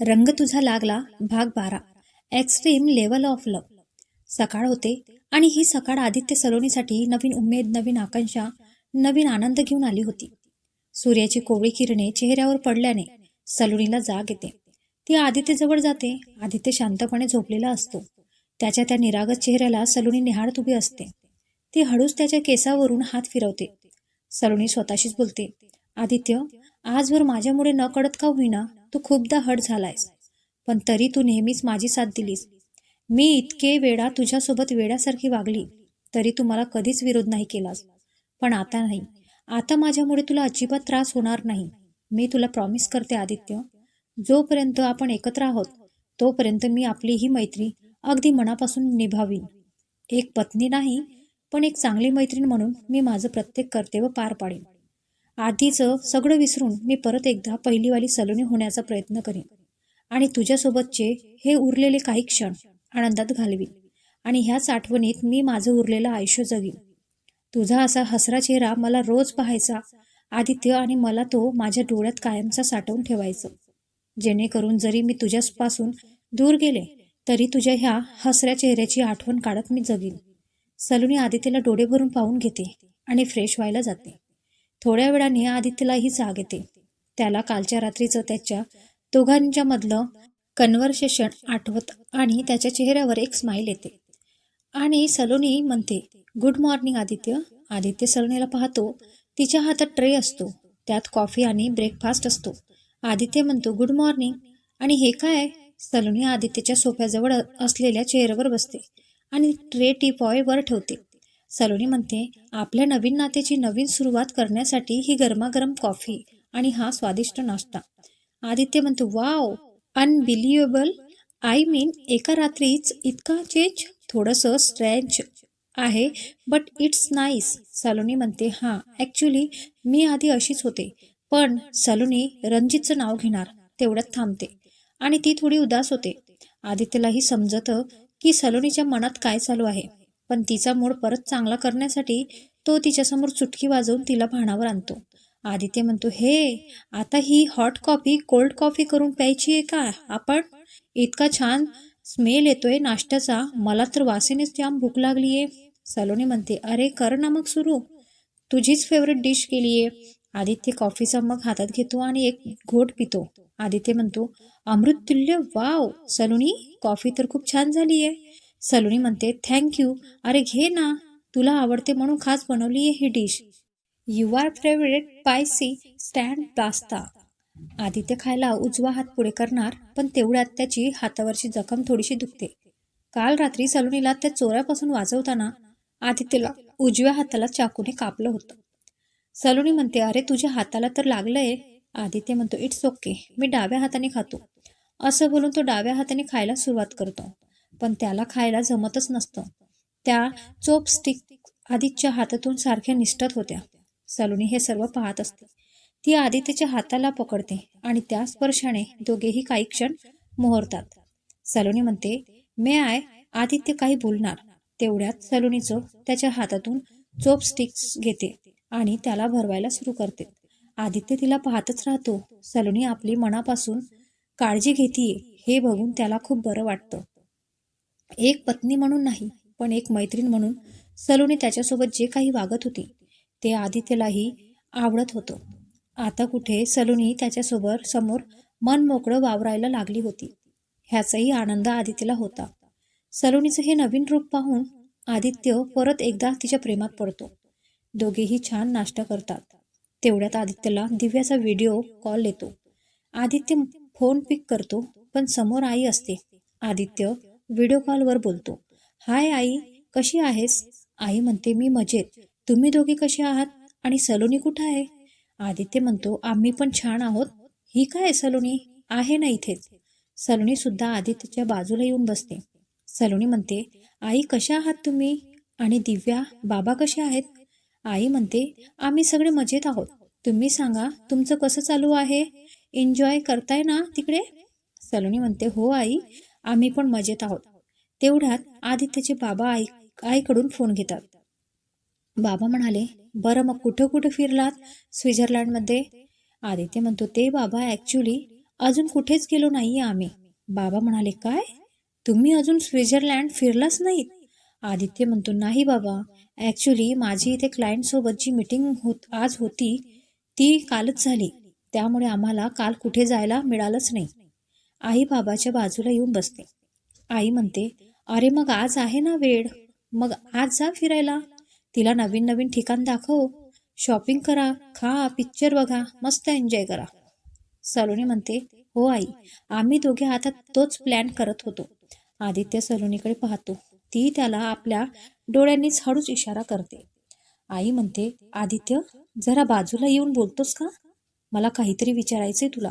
रंग तुझा लागला भाग बारा. एक्स्ट्रीम लेवल ऑफ लव सकाळ होते आणि ही सकाळ आदित्य सलोनीसाठी नवीन उमेद नवीन आकांक्षा नवीन आनंद घेऊन आली होती. सूर्याची कोवळी किरणे चेहऱ्यावर पडल्याने सलोनीला जाग येते. ती आदित्यजवळ जाते आदित्य शांतपणे झोपलेला असतो. त्याच्या त्या निरागस चेहऱ्याला सलोनी निहाळत उभी असते. ती हळूच त्याच्या केसावरून हात फिरवते. सलोनी स्वतःशीच बोलते आदित्य आजवर माझ्यामुळे न कळत का होईना तू खूपदा हट झालायस. पण तरी तू नेहमीच माझी साथ दिलीस. मी इतके वेळा तुझ्यासोबत वेड्यासारखी वागली तरी तू मला कधीच विरोध नाही केलास. पण आता नाही. आता माझ्यामुळे तुला अजिबात त्रास होणार नाही. मी तुला प्रॉमिस करते आदित्य. जोपर्यंत आपण एकत्र आहोत तोपर्यंत मी आपली ही मैत्री अगदी मनापासून निभावीन. एक पत्नी नाही पण एक चांगली मैत्रीण म्हणून मी माझं प्रत्येक कर्तव्य पार पाडेन. आधीचं सगळं विसरून मी परत एकदा पहिलीवाली सलोनी होण्याचा प्रयत्न करीन. आणि तुझ्यासोबतचे हे उरलेले काही क्षण आनंदात घालवीन. आणि ह्याच आठवणीत मी माझं उरलेलं आयुष्य जगीन. तुझा असा हसरा चेहरा मला रोज पाहायचा आदित्य आणि मला तो माझ्या डोळ्यात कायमचा साठवून ठेवायचं. जेणेकरून जरी मी तुझ्यापासून दूर गेले तरी तुझ्या ह्या हसऱ्या चेहऱ्याची आठवण काढत मी जगीन. सलुनी आदित्यला डोळे भरून पाहून घेते आणि फ्रेश व्हायला जाते. थोड्या वेळाने आदित्यलाही जाग येते. त्याला कालच्या रात्रीचं त्याच्या दोघांच्या मधलं कन्व्हर्सेशन आठवत आणि त्याच्या चेहऱ्यावर एक स्माईल येते. आणि सलोनी म्हणते गुड मॉर्निंग आदित्य. आदित्य सलोनीला पाहतो तिच्या हातात ट्रे असतो त्यात कॉफी आणि ब्रेकफास्ट असतो. आदित्य म्हणतो गुड मॉर्निंग आणि हे काय? सलोनी आदित्यच्या सोफ्याजवळ असलेल्या चेअरवर बसते आणि ट्रे टीपॉय वर ठेवते. सलोनी म्हणते आपल्या नवीन नात्याची नवीन सुरुवात करण्यासाठी ही गरमागरम कॉफी आणि हा स्वादिष्ट नाश्ता. आदित्य म्हणतो वाव अनबिलिव्हेबल आय मीन एका रात्रीच इतका चेंज थोडंसं स्ट्रेंच आहे बट इट्स नाईस सलोनी म्हणते हां ॲक्च्युली मी आधी अशीच होते पण सलोनी रणजितचं नाव घेणार तेवढ्यात थांबते. आणि ती थोडी उदास होते. आदित्यलाही समजतं की सलोनीच्या मनात काय चालू आहे. पण तिचा मूड परत चांगला करण्यासाठी तो तिच्यासमोर चुटकी वाजवून तिला भाणावर आणतो. आदित्य म्हणतो हे आता ही हॉट कॉफी कोल्ड कॉफी करून प्यायची आहे का? आपण इतका छान स्मेल येतोय नाश्त्याचा मला तर वासेनेच जाम भूक लागली आहे. सलोनी म्हणते अरे कर ना मग सुरू. तुझीच फेवरेट डिश केली आहे. आदित्य कॉफीचा मग हातात घेतो आणि एक घोट पितो. आदित्य म्हणतो अमृततुल्य वाव सलोनी कॉफी तर खूप छान झाली आहे. सलोनी म्हणते थँक यू अरे घे ना. तुला आवडते म्हणून खास बनवली आहे ही dish your favourite spicy stand pasta Aditya खायला उजवा हात पुढे करणार पण तेवढ्यात त्याची हातावरची जखम थोडीशी दुखते. काल रात्री सलोनीला त्या चोऱ्यापासून वाचवताना आदित्यला उजव्या हाताला चाकूने कापलं होतं. सलोनी म्हणते अरे तुझ्या हाताला तर लागलंय. आदित्य म्हणतो इट्स ओके मी डाव्या हाताने खातो. असं बोलून तो डाव्या हाताने खायला सुरुवात करतो. पण त्याला खायला जमतच नसतं. त्या चोपस्टिक आदित्यच्या हातातून सारख्या निष्ठत होत्या. सलोनी हे सर्व पाहत असते. ती आदित्यच्या हाताला पकडते आणि त्या स्पर्शाने दोघेही काही क्षण मोहरतात. सलोनी म्हणते मे आय आदित्य काही बोलणार. तेवढ्यात सलोनीचं त्याच्या हातातून चोपस्टिक्स घेते आणि त्याला भरवायला सुरू करते. आदित्य तिला पाहतच राहतो. सलोनी आपली मनापासून काळजी घेतीये हे बघून त्याला खूप बरं वाटतं. एक पत्नी म्हणून नाही पण एक मैत्रीण म्हणून सलोनी त्याच्यासोबत जे काही वागत होती ते आदित्यलाही आवडत होतं. आता कुठे सलोनी त्याच्यासोबत समोर मन मोकळं वावरायला लागली होती. ह्याचाही आनंद आदित्यला होता. सलोनीचं हे नवीन रूप पाहून आदित्य परत एकदा तिच्या प्रेमात पडतो. दोघेही छान नाश्ता करतात. तेवढ्यात आदित्यला दिव्याचा व्हिडिओ कॉल येतो. आदित्य फोन पिक करतो पण समोर आई असते. आदित्य व्हिडिओ कॉलवर बोलतो. हाय आई कशी आहेस? आई म्हणते मी मजेत. तुम्ही दोघे कसे आहात? आणि सलोनी कुठं आहे? आदित्य म्हणतो आम्ही पण छान आहोत. ही काय सलोनी? आहे ना इथेच. सलोनी सुद्धा आदित्यच्या बाजूला येऊन बसते. सलोनी म्हणते आई कशा आहात तुम्ही? आणि दिव्या बाबा कसे आहेत? आई म्हणते आम्ही सगळे मजेत आहोत. तुम्ही सांगा तुमचं कसं चालू आहे? एन्जॉय करताय ना तिकडे? सलोनी म्हणते हो आई. आम्ही पण मजेत आहोत. तेवढ्यात आदित्यचे बाबा आई आईकडून फोन घेतात. बाबा म्हणाले बरं मग कुठं कुठं फिरलात? स्वित्झर्लंडमध्ये? आदित्य म्हणतो ते बाबा ॲक्च्युली अजून कुठेच गेलो नाही आम्ही. बाबा म्हणाले काय? तुम्ही अजून स्वित्झर्लंड फिरलाच नाहीत? आदित्य म्हणतो नाही बाबा. ॲक्च्युली माझी इथे क्लायंटसोबत जी मीटिंग होत आज होती ती कालच झाली. त्यामुळे आम्हाला काल कुठे जायला मिळालंच नाही. आई बाबाच्या बाजूला येऊन बसते. आई म्हणते अरे मग आज आहे ना वेळ? मग आज जा फिरायला. तिला नवीन नवीन ठिकाण दाखव. शॉपिंग करा खा पिक्चर बघा मस्त एन्जॉय करा. सलोनी म्हणते हो आई आम्ही दोघे आता तोच प्लॅन करत होतो. आदित्य सलोनीकडे पाहतो. ती त्याला आपल्या डोळ्यांनीच हळूच इशारा करते. आई म्हणते आदित्य जरा बाजूला येऊन बोलतोस का? मला काहीतरी विचारायचंय तुला.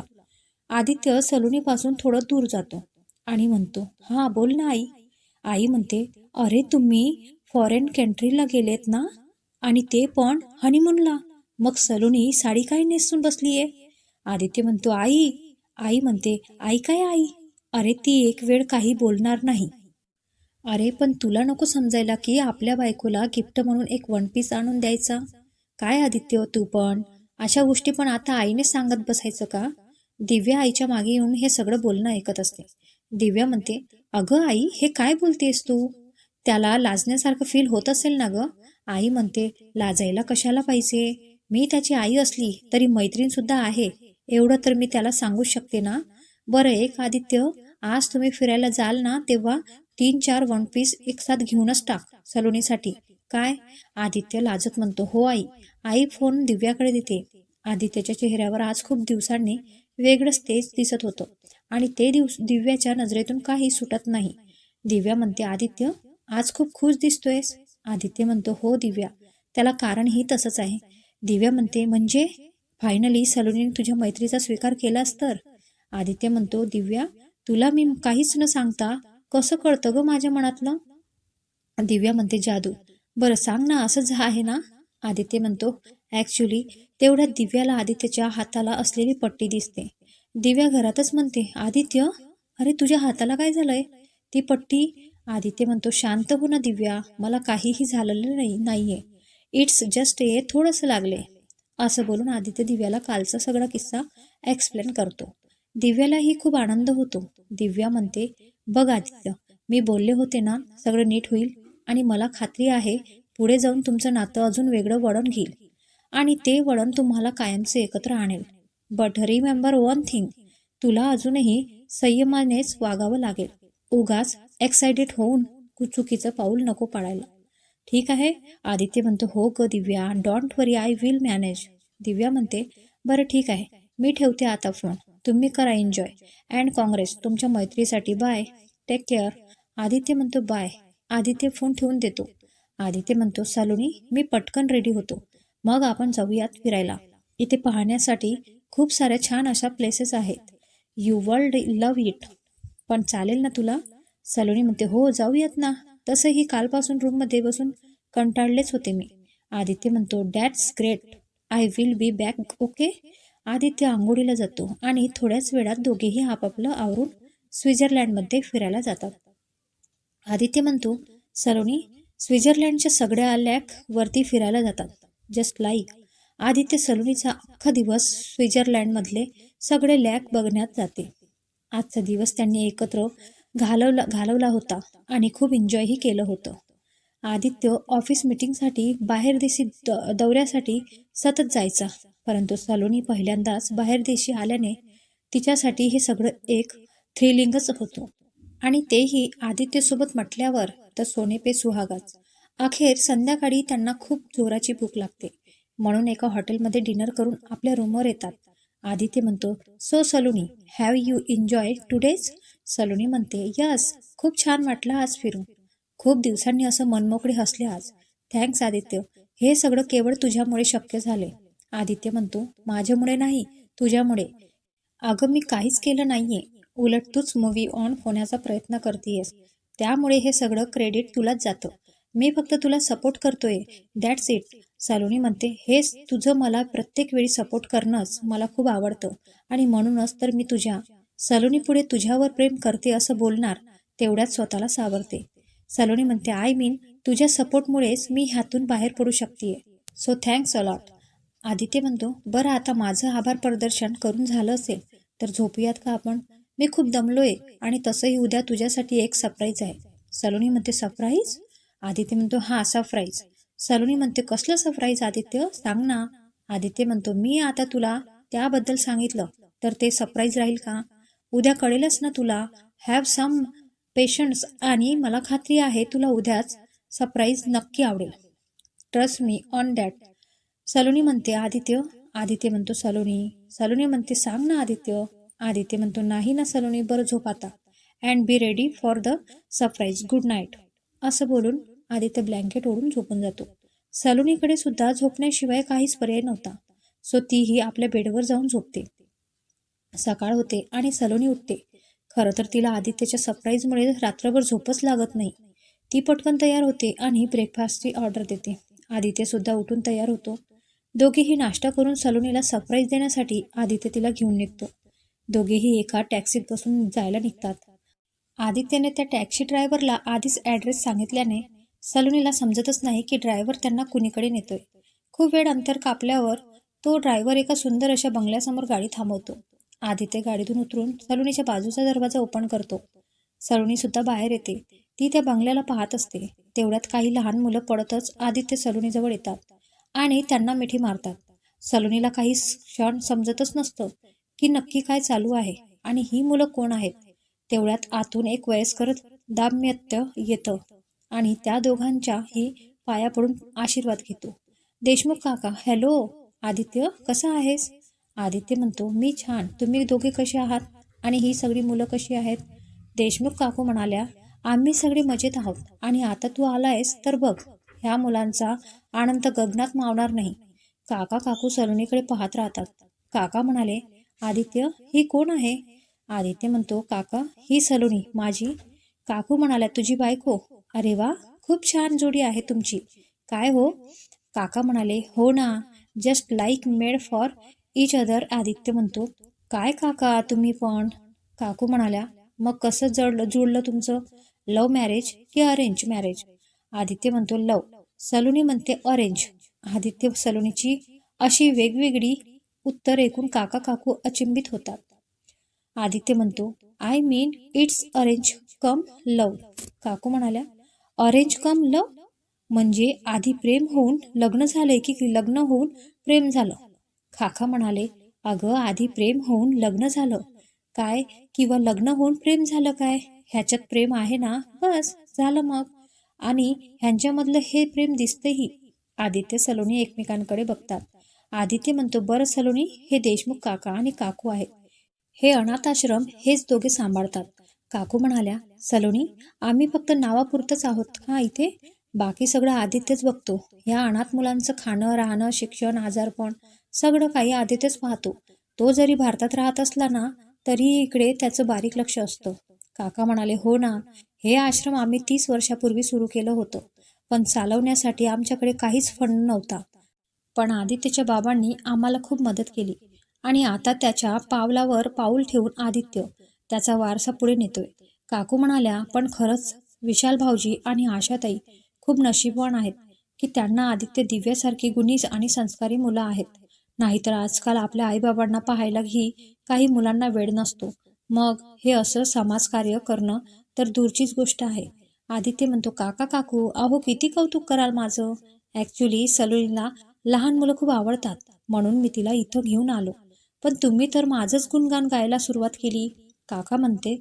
आदित्य सलोनीपासून थोडं दूर जातो आणि म्हणतो हां बोल ना आई. आई म्हणते अरे तुम्ही फॉरेन कंट्रीला गेलेत ना? आणि ते पण हनीमूनला मग सलोनी साडी काय नेसून बसलीये? आदित्य म्हणतो आई. आई म्हणते आई काय आई? अरे ती एक वेळ काही बोलणार नाही. अरे पण तुला नको समजायला की आपल्या बायकोला गिफ्ट म्हणून एक वन पीस आणून द्यायचा. काय आदित्य तू पण? अशा गोष्टी पण आता आईने सांगत बसायचं का? दिव्या आईच्या मागे येऊन हे सगळं बोलणं ऐकत असते. दिव्या म्हणते अगं आई हे काय बोलतेस तू? त्याला लाजण्यासारखं फील होत असेल ना ग? आई म्हणते लाजायला कशाला पाहिजे? मी त्याची आई असली तरी मैत्रीण सुद्धा आहे. एवढं तर मी त्याला सांगू शकते ना? बरं एक आदित्य आज तुम्ही फिरायला जाल ना तेव्हा तीन चार वन पीस एक साथ घेऊनच टाक सलोनीसाठी. काय? आदित्य लाजत म्हणतो हो आई. आई फोन दिव्याकडे देते. आदित्यच्या चेहऱ्यावर आज खूप दिवसांनी वेगळंच तेज दिसत होतं. आणि ते दिवस दिव्याच्या नजरेतून काही सुटत नाही. दिव्या म्हणते आदित्य आज खूप खुश दिसतोयस. आदित्य म्हणतो हो दिव्या त्याला कारणही तसंच आहे. दिव्या म्हणते म्हणजे? फायनली सलोनीने तुझ्या मैत्रीचा स्वीकार केलास तर? आदित्य म्हणतो दिव्या तुला मी काहीच न सांगता कसं कळतं ग माझ्या मनातलं? दिव्या म्हणते जादू बरं सांग ना असंच आहे ना? आदित्य म्हणतो ॲक्च्युली तेवढ्यात दिव्याला आदित्यच्या हाताला असलेली पट्टी दिसते. दिव्या घरातच म्हणते आदित्य अरे तुझ्या हाताला काय झालंय? ती पट्टी आदित्य म्हणतो शांत हो ना दिव्या मला काहीही झालेलं नाही नाहीये. इट्स जस्ट ए थोडंसं लागले असं बोलून आदित्य दिव्याला कालचा सगळा किस्सा एक्सप्लेन करतो. दिव्यालाही खूप आनंद होतो. दिव्या म्हणते बघ आदित्य मी बोलले होते ना सगळं नीट होईल आणि मला खात्री आहे पुढे जाऊन तुमचं नातं अजून वेगळं वळण घेईल. आणि ते वळण तुम्हाला कायमचे एकत्र आणेल. बट रिमेंबर वन थिंग तुला अजूनही संयमानेच वागावं लागेल. उगाच एक्सायटेड होऊन चुकीचं पाऊल नको पाडायला. ठीक आहे? आदित्य म्हणतो हो ग Divya don't worry I will manage Divya म्हणते बरं ठीक आहे मी ठेवते आता फोन तुम्ही करा एन्जॉय अँड काँग्रेस तुमच्या मैत्रीसाठी बाय टेक केअर आदित्य म्हणतो बाय आदित्य फोन ठेवून देतो. आदित्य म्हणतो सलोनी मी पटकन रेडी होतो. मग आपण जाऊयात फिरायला. इथे पाहण्यासाठी खूप साऱ्या छान अशा प्लेसेस आहेत. यू वर्ल्ड लव इट पण चालेल ना तुला? सलोनी म्हणते हो जाऊयात ना. तसंही कालपासून रूममध्ये बसून कंटाळलेच होते मी. आदित्य म्हणतो that's great I will be back okay Aditya आंघोळीला जातो आणि थोड्याच वेळात दोघेही आपापलं आवरून स्वित्झर्लंडमध्ये फिरायला जातात. आदित्य म्हणतो सलोनी स्वित्झर्लंडच्या सगळ्या लॅक वरती फिरायला जातात. Just like. आदित्य सलोनीचा अख्खा दिवस स्वित्झर्लंडमधले सगळे लॅक बघण्यात जाते. आजचा दिवस त्यांनी एकत्र घालवला घालवला होता आणि खूप एन्जॉयही केलं होतं. आदित्य ऑफिस मिटिंगसाठी बाहेरदेशी द दौऱ्यासाठी सतत जायचा परंतु सलोनी पहिल्यांदाच बाहेरदेशी आल्याने तिच्यासाठी हे सगळं एक थ्रिलिंगच होतं. आणि तेही आदित्यसोबत म्हटल्यावर तर सोने पे सुहागाच. अखेर संध्याकाळी त्यांना खूप जोराची भूक लागते. म्हणून एका हॉटेलमध्ये डिनर करून आपल्या रूमवर येतात. आदित्य म्हणतो so Saloni have you enjoy today's? Saloni म्हणते यस खूप छान वाटलं आज फिरून. खूप दिवसांनी असं मनमोकळे हसले आज. थँक्स आदित्य. हे सगळं केवळ तुझ्यामुळे शक्य झाले. आदित्य म्हणतो माझ्यामुळे नाही तुझ्यामुळे. अगं मी काहीच केलं नाहीये. उलट तूच मूवी ऑन होण्याचा प्रयत्न करतेयस. त्यामुळे हे सगळं क्रेडिट तुलाच जातं. मी फक्त तुला सपोर्ट करतोय. दॅट्स इट सलोनी म्हणते हेच तुझं मला प्रत्येक वेळी सपोर्ट करणंच मला खूप आवडतं आणि म्हणूनच तर मी तुझ्या सलोनी पुढे तुझ्यावर प्रेम करते असं बोलणार तेवढ्यात स्वतःला सावरते. सलोनी म्हणते आय मीन तुझ्या सपोर्टमुळेच मी ह्यातून बाहेर पडू शकते सो थँक्स अलॉट आदित्य म्हणतो बरं आता माझं आभार प्रदर्शन करून झालं असेल तर झोपूयात का आपण? मी खूप दमलोय आणि तसंही उद्या तुझ्यासाठी एक सरप्राईज आहे. सलोनी म्हणते सरप्राईज आदित्य म्हणतो हा सरप्राईज सलोनी म्हणते कसलं सरप्राईज आदित्य? सांग ना. आदित्य म्हणतो मी आता तुला त्याबद्दल सांगितलं तर ते सरप्राईज राहील का? उद्या कळेलच ना तुला. हॅव सम पेशन्स आणि मला खात्री आहे तुला उद्याच सरप्राईज नक्की आवडेल. Trust me on that Saloni म्हणते आदित्य? आदित्य म्हणतो सलोनी. सलोनी म्हणते सांग ना आदित्य. आदित्य म्हणतो नाही ना सलोनी बरं झोप आता. And be ready for the surprise good night असं बोलून आदित्य ब्लँकेट ओढून झोपून जातो. सलोनीकडे सुद्धा झोपण्याशिवाय काहीच पर्याय नव्हता. सो तीही आपल्या बेडवर जाऊन झोपते. सकाळ होते आणि सलोनी उठते. खरं तर तिला आदित्यच्या सरप्राईजमुळे रात्रभर झोपच लागत नाही. ती पटकन तयार होते आणि ब्रेकफास्टची ऑर्डर देते. आदित्य सुद्धा उठून तयार होतो. दोघेही नाश्ता करून सलोनीला सरप्राईज देण्यासाठी आदित्य तिला घेऊन निघतो. दोघेही एका टॅक्सीत बसून जायला निघतात. आदित्यने त्या टॅक्सी ड्रायव्हरला आधीच ॲड्रेस सांगितल्याने सलोनीला समजतच नाही की ड्रायव्हर त्यांना कुणीकडे नेतोय. खूप वेळ अंतर कापल्यावर तो ड्रायव्हर एका सुंदर अशा बंगल्यासमोर गाडी थांबवतो. आदित्य गाडीतून उतरून सलोनीच्या बाजूचा दरवाजा ओपन करतो. सलोनी सुद्धा बाहेर येते. ती त्या बंगल्याला पाहत असते. तेवढ्यात काही लहान मुलं पडतच आदित्य सलोनीजवळ येतात आणि त्यांना मिठी मारतात. सलोनीला काही क्षण समजतच नसतं की नक्की काय चालू आहे आणि ही मुलं कोण आहेत? तेवढ्यात आतून एक वयस्कर दाम्यत्य येतं. आणि त्या दोघांच्याही पाया पडून आशीर्वाद घेतो. देशमुख काका हॅलो आदित्य कसा आहेस? आदित्य म्हणतो मी छान. तुम्ही दोघे कसे आहात? आणि ही सगळी मुलं कशी आहेत? देशमुख काकू म्हणाल्या आम्ही सगळे मजेत आहोत. आणि आता तू आलायस तर बघ ह्या मुलांचा आनंद गगनात मावणार नाही. काका काकू सलोनीकडे पाहत राहतात. काका म्हणाले आदित्य ही कोण आहे? आदित्य म्हणतो काका ही सलोनी माझी. काकू म्हणाल्या तुझी बायको? अरे वा खूप छान जोडी आहे तुमची. काय हो? काका म्हणाले हो ना just like made for each other Aditya म्हणतो. काय काका तुम्ही पण? काकू म्हणाल्या मग कसं जडलं जुळलं तुमचं? लव्ह मॅरेज की अरेंज मॅरेज आदित्य म्हणतो लव. सलोनी म्हणते अरेंज आदित्य सलोनीची अशी वेगवेगळी उत्तर ऐकून काका काकू अचिंबित होतात. आदित्य म्हणतो I mean it's arrange come love काकू म्हणाल्या अरेंज कम ल म्हणजे आधी प्रेम होऊन लग्न झालंय की लग्न होऊन प्रेम झालं. काका म्हणाले अगं आधी प्रेम होऊन लग्न झालं. काय? किंवा लग्न होऊन प्रेम झालं काय? ह्याच्यात प्रेम आहे ना? बस झालं मग. आणि ह्यांच्यामधलं हे प्रेम दिसतेही. आदित्य सलोनी एकमेकांकडे बघतात. आदित्य म्हणतो बरं सलोनी हे देशमुख काका आणि काकू आहेत. हे अनाथाश्रम हेच दोघे सांभाळतात. काकू म्हणाल्या सलोनी आम्ही फक्त नावापुरतच आहोत. का इथे? बाकी सगळं आदित्यच बघतो. या अनाथ मुलांचं खाणं राहणं शिक्षण आजारपण सगळं काही आदित्यच पाहतो. तो जरी भारतात राहत असला ना तरी इकडे त्याचं बारीक लक्ष असतं. काका म्हणाले हो ना. हे आश्रम आम्ही तीस वर्षापूर्वी सुरू केलं होतं. पण चालवण्यासाठी आमच्याकडे काहीच फंड नव्हता. पण आदित्यच्या बाबांनी आम्हाला खूप मदत केली. आणि आता त्याच्या पावलावर पाऊल ठेवून आदित्य त्याचा वारसा पुढे नेतोय. काकू म्हणाल्या पण खरंच विशाल भाऊजी आणि आशाताई खूप नशीबवान आहेत की त्यांना आदित्य दिव्यासारखी गुणी आणि संस्कारी मुलं आहेत. नाहीतर आजकाल आपल्या आईबाबांना पाहायलाही काही मुलांना वेळ नसतो. मग हे असं समाजकार्य करणं तर दूरचीच गोष्ट आहे. आदित्य म्हणतो काका काकू अहो किती कौतुक कराल माझं? ॲक्च्युली सलोनीला लहान मुलं खूप आवडतात म्हणून मी तिला इथं घेऊन आलो. पण तुम्ही तर माझंच गुणगान गायला सुरुवात केली. काका म्हणते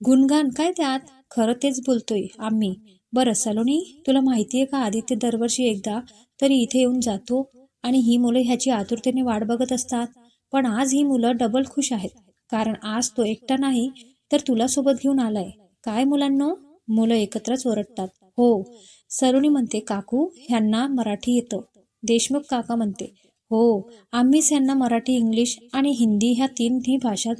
गुणगान काय त्यात? खरं तेच बोलतोय आम्ही. बरं सलोनी तुला माहिती आहे का आदित्य दरवर्षी एकदा तरी इथे येऊन जातो आणि ही मुलं ह्याची आतुरतेने वाट बघत असतात. पण आज ही मुलं डबल खुश आहेत. कारण आज तो एकटा नाही तर तुला सोबत घेऊन आलाय. काय मुलांनो? मुलं एकत्रच ओरडतात. हो. सलोनी म्हणते काकू ह्यांना मराठी येतं. देशमुख काका म्हणते हो. आम्हीच ह्यांना मराठी इंग्लिश आणि हिंदी ह्या तीनही भाषा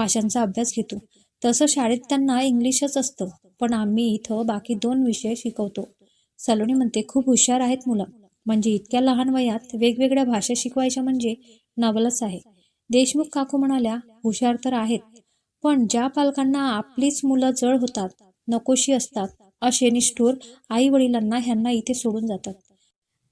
भाषांचा अभ्यास घेतो. तसं शाळेत त्यांना इंग्लिशच असतं पण आम्ही इथं बाकी दोन विषय शिकवतो. सलोनी म्हणते खूप हुशार आहेत मुलं. म्हणजे इतक्या लहान वयात वेगवेगळ्या भाषा शिकवायच्या म्हणजे नवलच आहे. देशमुख काकू म्हणाल्या हुशार तर आहेत पण ज्या पालकांना आपलीच मुलं जळ होतात नकोशी असतात असे निष्ठूर आई वडिलांना ह्यांना इथे सोडून जातात.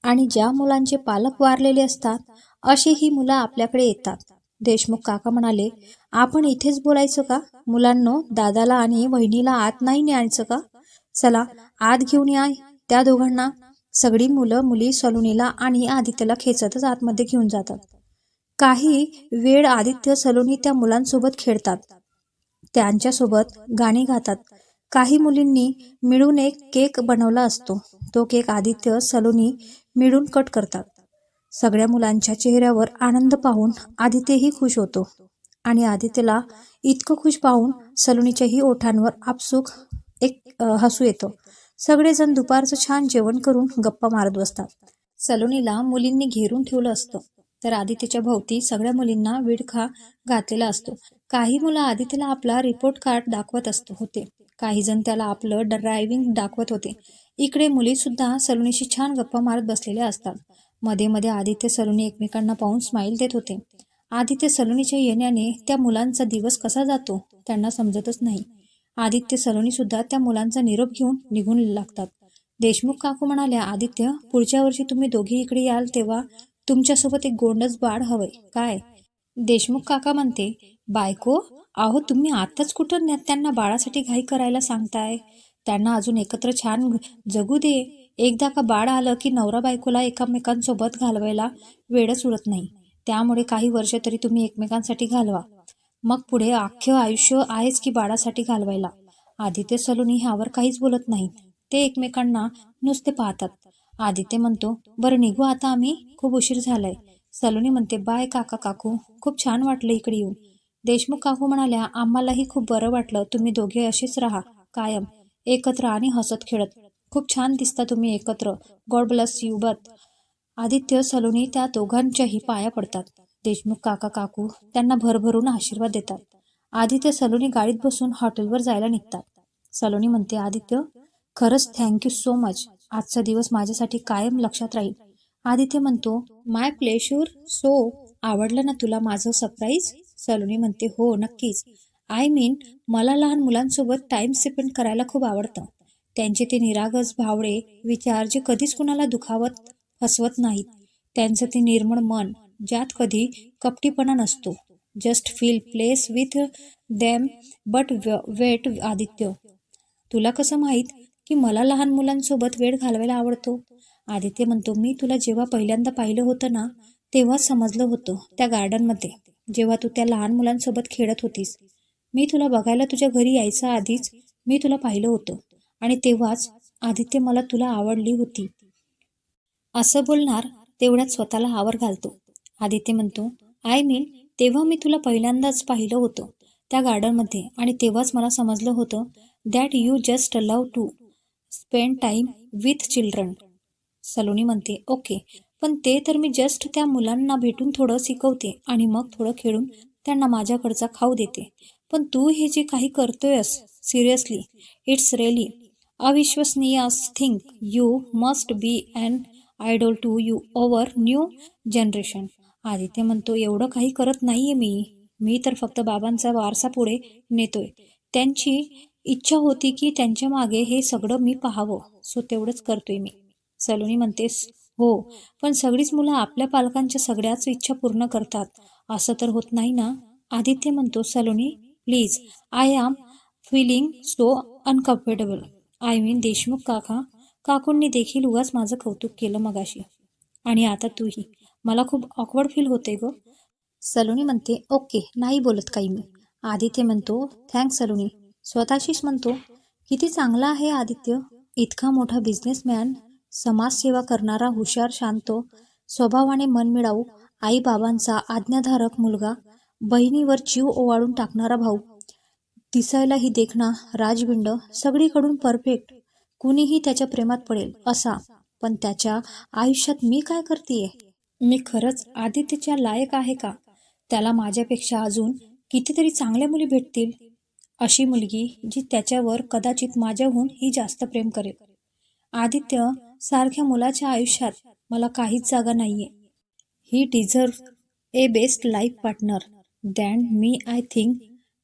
आणि ज्या मुलांचे पालक वारलेले असतात अशी ही मुलं आपल्याकडे येतात. देशमुख काका म्हणाले आपण इथेच बोलायचं का? मुलांनो दादाला आणि वहिनीला आत नाही न्यायचं का? चला आत घेऊन या त्या दोघांना. सगळी मुलं मुली सलोनीला आणि आदित्यला खेचतच आतमध्ये घेऊन जातात. काही वेळ आदित्य सलोनी त्या मुलांसोबत खेळतात. त्यांच्यासोबत गाणी गातात. काही मुलींनी मिळून एक केक बनवला असतो. तो केक आदित्य सलोनी मिळून कट करतात. सगळ्या मुलांच्या चेहऱ्यावर आनंद पाहून आदित्यही खुश होतो. आणि आदित्यला इतकं खुश पाहून सलोनीच्याही ओठांवर आपसूक एक हसू येतं. सगळेजण दुपारचं छान जेवण करून गप्पा मारत बसतात. सलोनीला मुलींनी घेरून ठेवलं असतं. तर आदित्यच्या भोवती सगळ्या मुलींना विडखा घातलेला असतो. काही मुलं आदित्यला आपला रिपोर्ट कार्ड दाखवत असत होते. काही जण त्याला आपलं ड्रायव्हिंग दाखवत होते. इकडे मुली सुद्धा सलोनीशी छान गप्पा मारत बसलेल्या असतात. मध्ये मध्ये आदित्य सलोनी एकमेकांना पाहून स्माईल देत होते. आदित्य सलोनीच्या येण्याने त्या मुलांचा दिवस कसा जातो त्यांना समजतच नाही. आदित्य सलोनी सुद्धा त्या मुलांचा निरोप घेऊन निघून लागतात. देशमुख काकू म्हणाल्या आदित्य पुढच्या वर्षी तुम्ही दोघे इकडे याल तेव्हा तुमच्यासोबत एक गोंडच बाळ हवंय. काय? देशमुख काका म्हणते बायको अहो तुम्ही आताच कुठं न्या- त्यांना बाळासाठी घाई करायला सांगताय? त्यांना अजून एकत्र छान जगू दे. एकदा का बाळ आलं की नवरा बायकोला एकामेकांसोबत घालवायला वेळच उरत नाही. त्यामुळे काही वर्ष तरी तुम्ही एकमेकांसाठी घालवा. मग पुढे अख्खं आयुष्य आहेच की बाळासाठी घालवायला. आदित्य सलोनी ह्यावर काहीच बोलत नाही. ते एकमेकांना नुसते पाहतात. आदित्य म्हणतो बरं निघू आता आम्ही? खूप उशीर झालाय. सलोनी म्हणते बाय काका काकू. खूप छान वाटलं इकडे येऊन. देशमुख काकू म्हणाल्या आम्हालाही खूप बरं वाटलं. तुम्ही दोघे असेच राहा. कायम. एकत्र आणि हसत खेळत. खूप छान दिसता तुम्ही एकत्र. गॉड ब्लस यू बत. आदित्य सलोनी त्या दोघांच्याही पाया पडतात. देशमुख काका काकू त्यांना भरभरून आशीर्वाद देतात. आदित्य सलोनी गाडीत बसून हॉटेलवर जायला निघतात. सलोनी म्हणते आदित्य खरंच थँक्यू सो मच आजचा दिवस माझ्यासाठी कायम लक्षात राहील. आदित्य म्हणतो माय प्लेशूर सो आवडलं ना तुला माझं सरप्राईज सलोनी म्हणते हो नक्कीच. आय मीन मला लहान मुलांसोबत टाइम स्पेंड करायला खूप आवडतं. त्यांचे ते निरागस भावडे विचार जे कधीच कुणाला दुखावत हसवत नाहीत. त्यांचं ते निर्मळ मन ज्यात कधी कपटीपणा नसतो. Just feel place with them but wait Aditya. तुला कसं माहीत की मला लहान मुलांसोबत वेळ घालवायला आवडतो? आदित्य म्हणतो मी तुला जेव्हा पहिल्यांदा पाहिलं होतं ना तेव्हा समजलं होतं त्या गार्डनमध्ये जेव्हा तू त्या लहान मुलांसोबत खेळत होतीस. मी तुला बघायला तुझ्या घरी यायच्या आधीच मी तुला पाहिलं होतं. आणि तेव्हाच आदित्य मला तुला आवडली होती. असं बोलणार तेवढ्यात स्वतःला आवर घालतो. आदित्य म्हणतो आय मीन तेव्हा मी तुला पहिल्यांदाच पाहिलं होतं त्या गार्डनमध्ये. आणि तेव्हाच मला समजलं होतं that you just love to spend time with children Saloni म्हणते ओके पण ते तर मी जस्ट त्या मुलांना भेटून थोडं शिकवते आणि मग थोडं खेळून त्यांना माझ्याकडचा खाऊ देते. पण तू हे जे काही करतोयस सिरियसली इट्स रेली अविश्वसनीय think you must be an idol to you over new generation. Aditya म्हणतो एवढं काही करत नाहीये मी. मी तर फक्त बाबांचा वारसा पुढे नेतोय. त्यांची इच्छा होती की त्यांच्या मागे हे सगळं मी पाहावं. सो तेवढंच करतोय मी. सलोनी म्हणतेस हो पण सगळीच मुलं आपल्या पालकांच्या सगळ्याच इच्छा पूर्ण करतात. असं तर होत नाही ना? आदित्य म्हणतो Saloni please I am feeling so uncomfortable. I mean Deshmukh काका. काकूंनी देखील उगाच माझं कौतुक केलं मगाशी. आणि आता तूही. मला खूप ऑकवर्ड फील होते ग. सलोनी म्हणते ओके नाही बोलत काही मी. आदित्य म्हणतो थँक्स सलोनी. स्वतःशीच म्हणतो किती चांगला आहे आदित्य. इतका मोठा बिझनेसमॅन समाजसेवा करणारा हुशार शांत स्वभावाने मनमिळाऊ आई बाबांचा आज्ञाधारक मुलगा बहिणीवर जीव ओवाळून टाकणारा भाऊ दिसायलाही देखणा राजबिंड सगळीकडून परफेक्ट कुणीही त्याच्या प्रेमात पडेल असा. पण त्याच्या आयुष्यात मी काय करतेय? मी खरंच आदित्यच्या लायक आहे का? त्याला माझ्यापेक्षा अजून कितीतरी चांगल्या मुली भेटतील? अशी मुलगी जी त्याच्यावर कदाचित माझ्याहून ही जास्त प्रेम करेल. आदित्य सारख्या मुलाच्या आयुष्यात मला काहीच जागा नाहीये. ही deserve a best life partner than me I think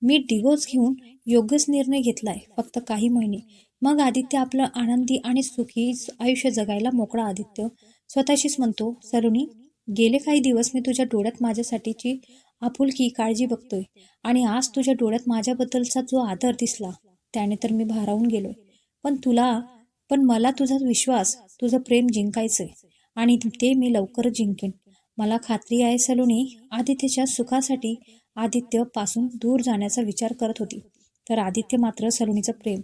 मी डिवोर्स घेऊन योग्यच निर्णय घेतलाय फक्त काही महिने. मग आदित्य आपलं आनंदी आणि सुखी आयुष्य जगायला मोकळा आदित्य स्वतःशीच म्हणतो सलोनी गेले काही दिवस मी तुझ्या डोळ्यात माझ्यासाठीची आपुलकी काळजी बघतोय आणि आज तुझ्या डोळ्यात माझ्याबद्दलचा जो आदर दिसला त्याने तर मी भारावून गेलोय. पण तुला पण मला तुझा विश्वास तुझं प्रेम जिंकायचंय आणि ते मी लवकरच जिंकेन. मला खात्री आहे सलोनी आदित्यच्या सुखासाठी आदित्यपासून दूर जाण्याचा विचार करत होती. तर आदित्य मात्र सलोनीचं प्रेम.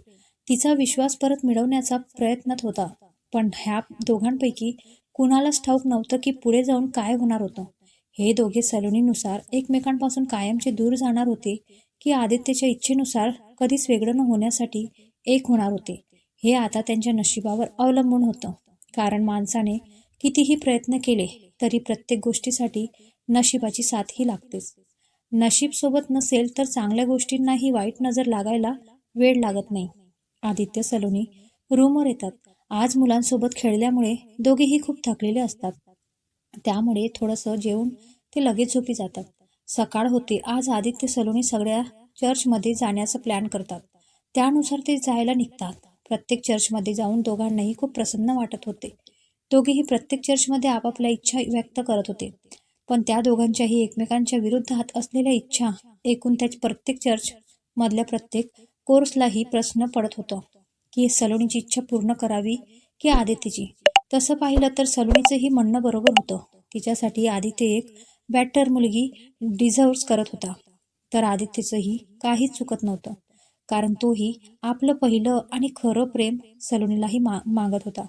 तिचा विश्वास परत मिळवण्याचा प्रयत्नात होता. पण ह्या दोघांपैकी कुणालाच ठाऊक नव्हतं की पुढे जाऊन काय होणार होतं. हे दोघे सलोनीनुसार एकमेकांपासून कायमचे दूर जाणार होते की आदित्यच्या इच्छेनुसार कधीच वेगळं न होण्यासाठी एक होणार होते. हे आता त्यांच्या नशिबावर अवलंबून होतं. कारण माणसाने कितीही प्रयत्न केले तरी प्रत्येक गोष्टीसाठी नशिबाची साथही लागतेच. नशीब सोबत नसेल तर चांगल्या गोष्टींनाही वाईट नजर लागायला वेळ लागत नाही. आदित्य सलोनी रूमवर येतात. आज मुलांसोबत खेळल्यामुळे दोघेही खूप थकलेले असतात. त्यामुळे थोडंसं जेवून ते लगेच झोपी जातात. सकाळ होते. आज आदित्य सलोनी सगळ्या चर्चमध्ये जाण्याचा प्लॅन करतात. त्यानुसार ते जायला निघतात. प्रत्येक चर्चमध्ये जाऊन दोघांनाही खूप प्रसन्न वाटत होते. दोघेही प्रत्येक चर्चमध्ये आपापल्या इच्छा व्यक्त करत होते. पण त्या दोघांच्याही एकमेकांच्या विरुद्धात असलेल्या इच्छा एकूण त्या प्रत्येक चर्च मधल्या प्रत्येक कोर्सलाही प्रश्न पडत होता की सलोनीची इच्छा पूर्ण करावी की आदित्यची? तसं पाहिलं तर सलोनीचंही म्हणणं बरोबर होतं. तिच्यासाठी आदित्य एक बॅटर मुलगी डिझर्व्स करत होता. तर आदित्यचंही काहीच चुकत नव्हतं. कारण तोही आपलं पहिलं आणि खरं प्रेम सलोनीलाही मा मागत होता.